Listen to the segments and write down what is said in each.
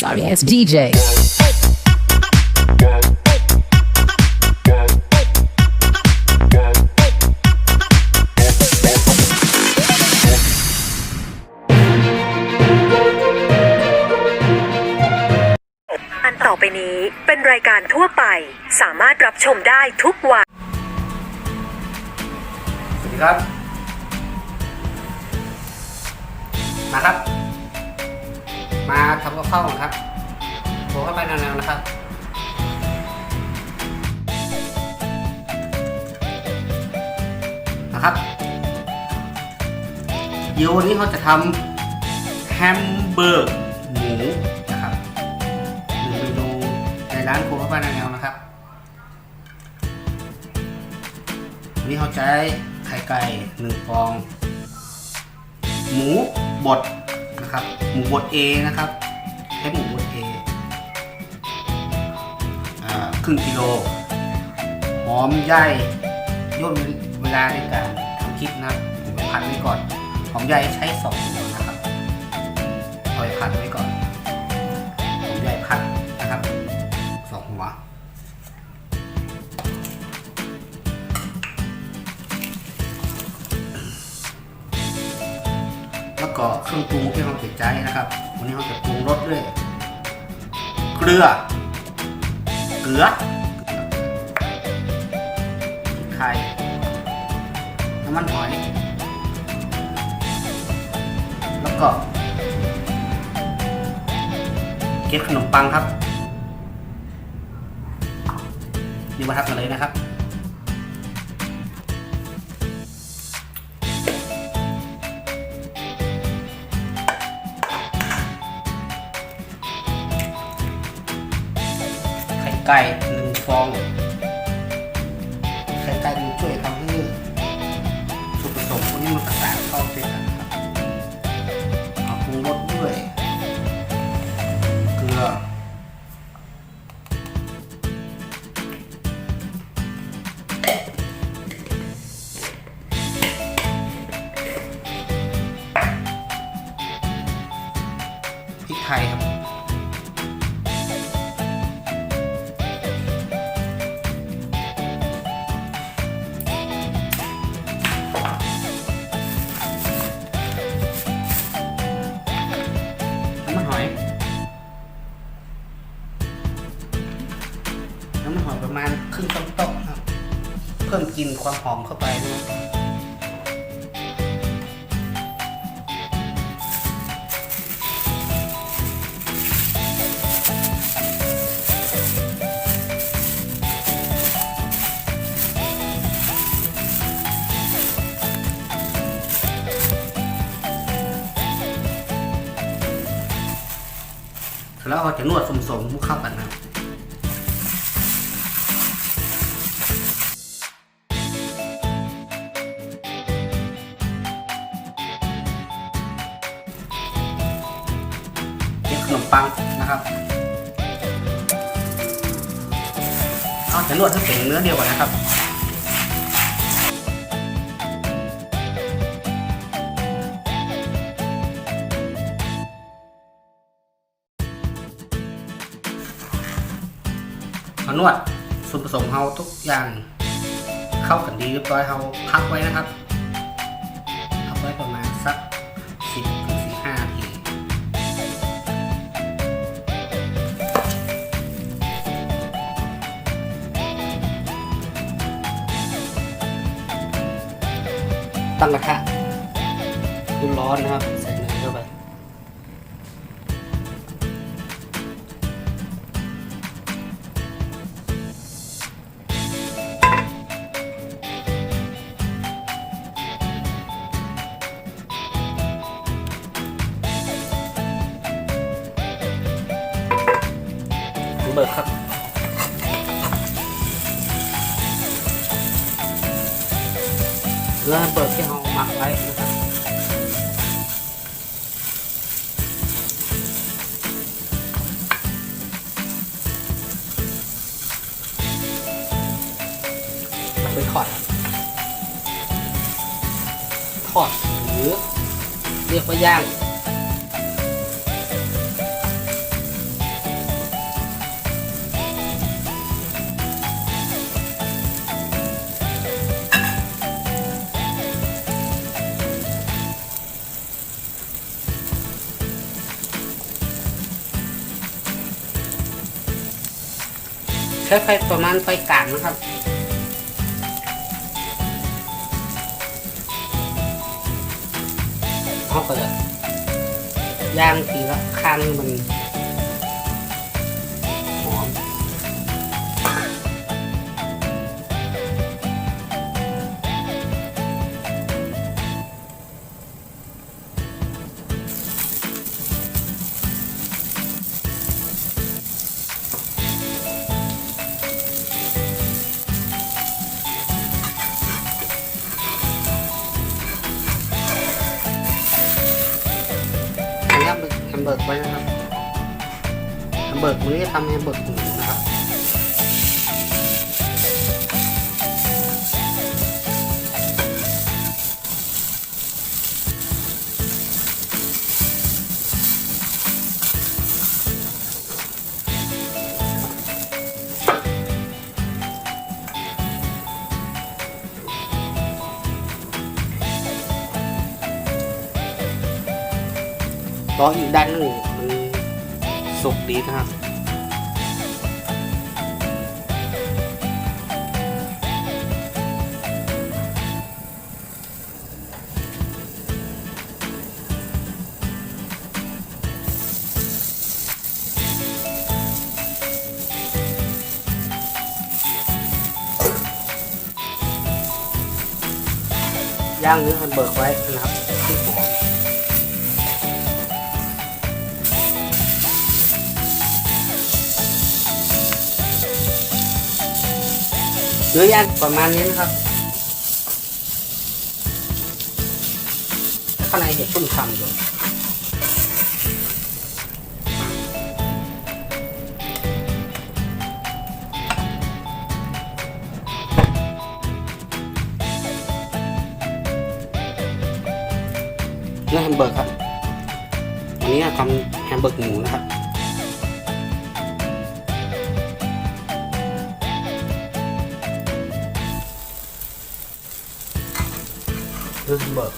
Sorry ass DJ. อันต่อไปนี้เป็นรายการทั่วไป สามารถรับชมได้ทุกวัย สวัสดีครับ มาครับ มาทำกับข้าวครับโผล่เข้าไปแนวๆนะครับนะครับเดี๋ยววันนี้เขาจะทำแฮมเบอร์หมูนะครับหนึ่งเมนูในร้านโผล่เข้าไปแนวๆนะครับวันนี้เขาใช้ไข่ไก่หนึ่งฟอง หมูบด นะครับ หมูบด A นะครับใช้หมูบด A อ่าครึ่งกิโล หอมใหญ่ย่นเวลาในการทำคลิปนะผมพันไว้ก่อน หอมใหญ่ใช้สองหัวนะครับเอาไปพันไว้ก่อน แล้วก็เครื่องปรุงที่เราติดใจนะครับ วันนี้เราจะปรุงรสด้วย เกลือ เกลือไทยน้ำมันหอย แล้วก็ เกล็ดขนมปังครับ นี่มาทำกันเลยนะครับ ไข่ไก่หนึ่งฟอง ไข่ไก่มันช่วยทำให้ส่วนผสมพวกนี้มันประสานเข้าด้วยกันครับปรุงรสด้วย เกลือพริกไทยครับ มาณครึ่งช้อนโต๊ะครับ เพิ่มกลิ่นความหอมเข้าไปนะแล้วเราจะนวดสมๆเข้ากันนะ ปังนะครับเอาจะนวดให้เป็นเนื้อเดียวกันนะครับเอานวดส่วนผสมเฮาทุกอย่างเข้ากันดีเรียบร้อยเฮาพักไว้นะครับ ตั้งกระทะร้อนนะครับ ไปถอดถอดหรือเรียกว่าย่างใช้ไฟประมาณไฟกลางนะครับ เอาก็จะย่างทีละข้างมัน เบอร์กไว้นะครับแฮมเบิร์กมื้อนี้จะทำแฮมเบิร์กหมู รับล้ออยู่ด้านหนึ่งมันสุกดีนะครับย่างเนื้อแฮมเบอร์กไว้ เนื้อย่างประมาณนี้นะครับข้างในจะชุ่มฉ่ำอยู่เนื้อแฮมเบอร์กครับวันนี้ทำแฮมเบอร์กหมูนะครับ รื่องเบิก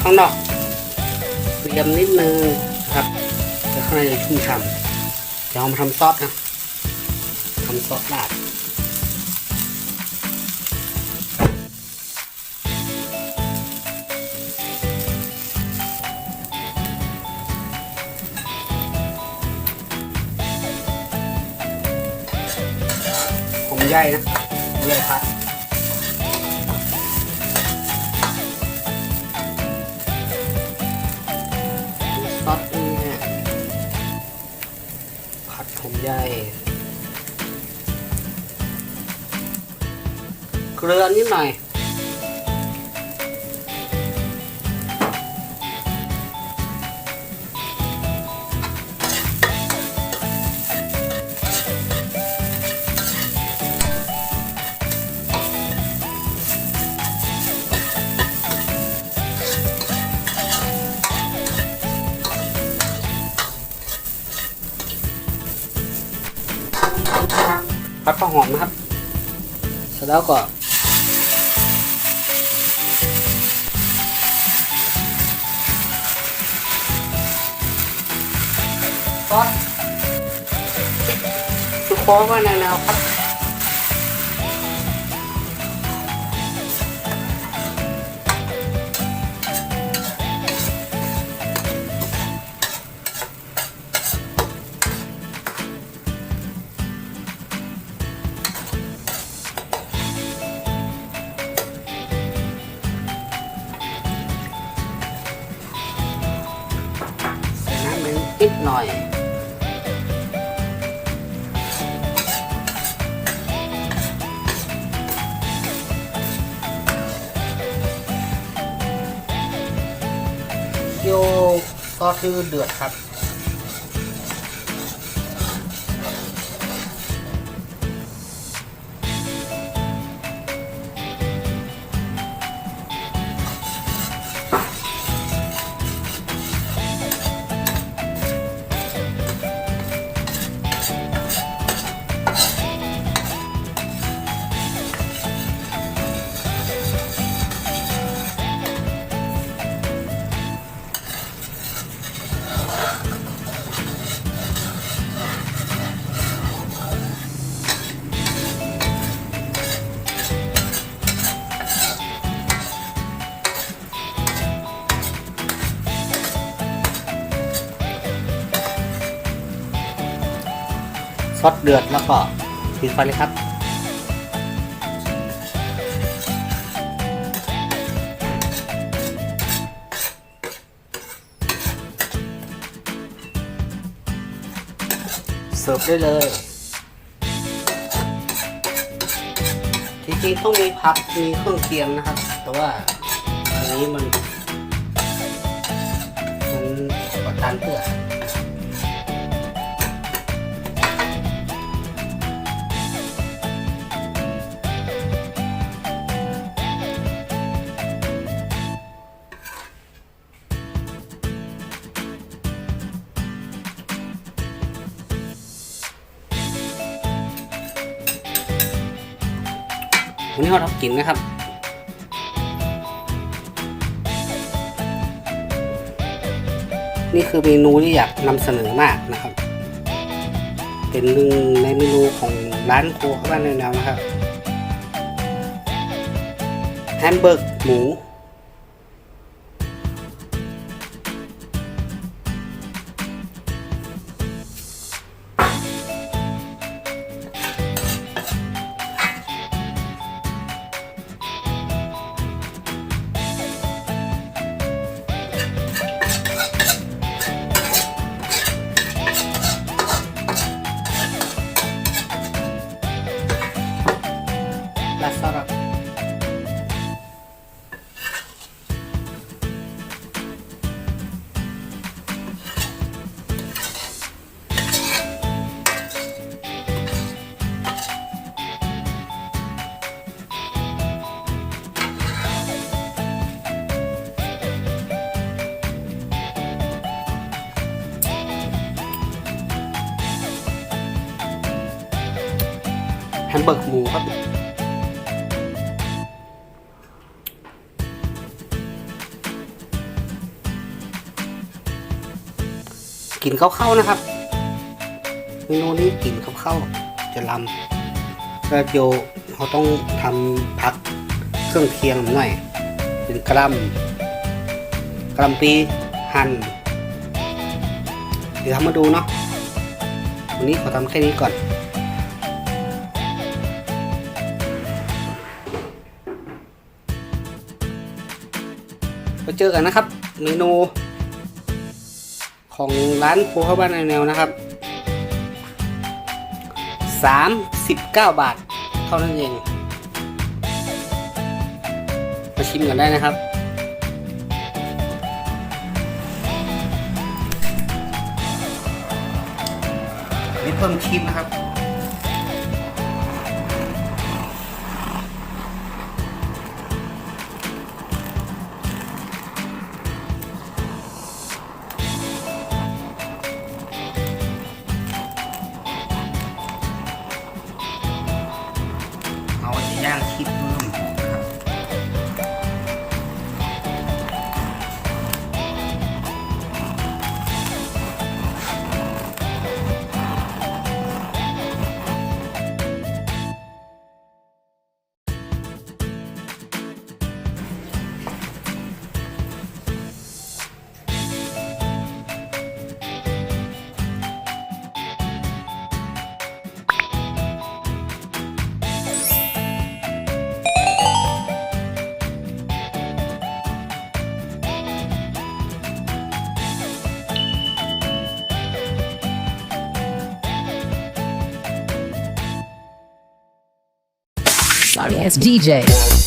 ข้างนอกเตรียมนิดนึงครับแต่ข้างในจะชุ่มฉ่ำเดี๋ยวเอามาทำซอสนะทำซอสราด ผมใหญ่นะเลยพัดซอสนี่เนี่ยผัดผมใหญ่เกลือนิดหน่อย ผัดข้าวหอมนะครับ เสร็จแล้วก็ซอสทุกโค้งก็แนวๆครับ โยก็คือเดือดครับ อสเดือดแล้วก็ปิดไฟเลยครับ เสิร์ฟได้เลย จริงๆต้องมีพักมีเครื่องเคียงนะครับ แต่ว่าอันนี้มันมันกดดันเพื่อ วันนี้เราทำกินนะครับนี่คือเมนูที่อยากนำเสนอมากนะครับ เป็นหนึ่งในเมนูของร้านครัวข้าวบ้านแนวนะครับ แฮมเบอร์กหมู มเบอร์กหมูครับ กลิ่นเข้าๆนะครับ เมนูนี้กลิ่นเข้าๆจะลำแล้วโยเขาต้องทำผักเครื่องเคียงหน่อย เป็นกระลำกระลำปีหั่นเดี๋ยวทำมาดูเนาะวันนี้ขอทำแค่นี้ก่อน เจอกันนะครับ เมนู ของร้านโครัวข้าวบ้านแนวนะครับ 39 บาท เท่านั้นเอง มาชิมกันได้นะครับนี่เพิ่มชิมนะครับ เอ DJ. DJs.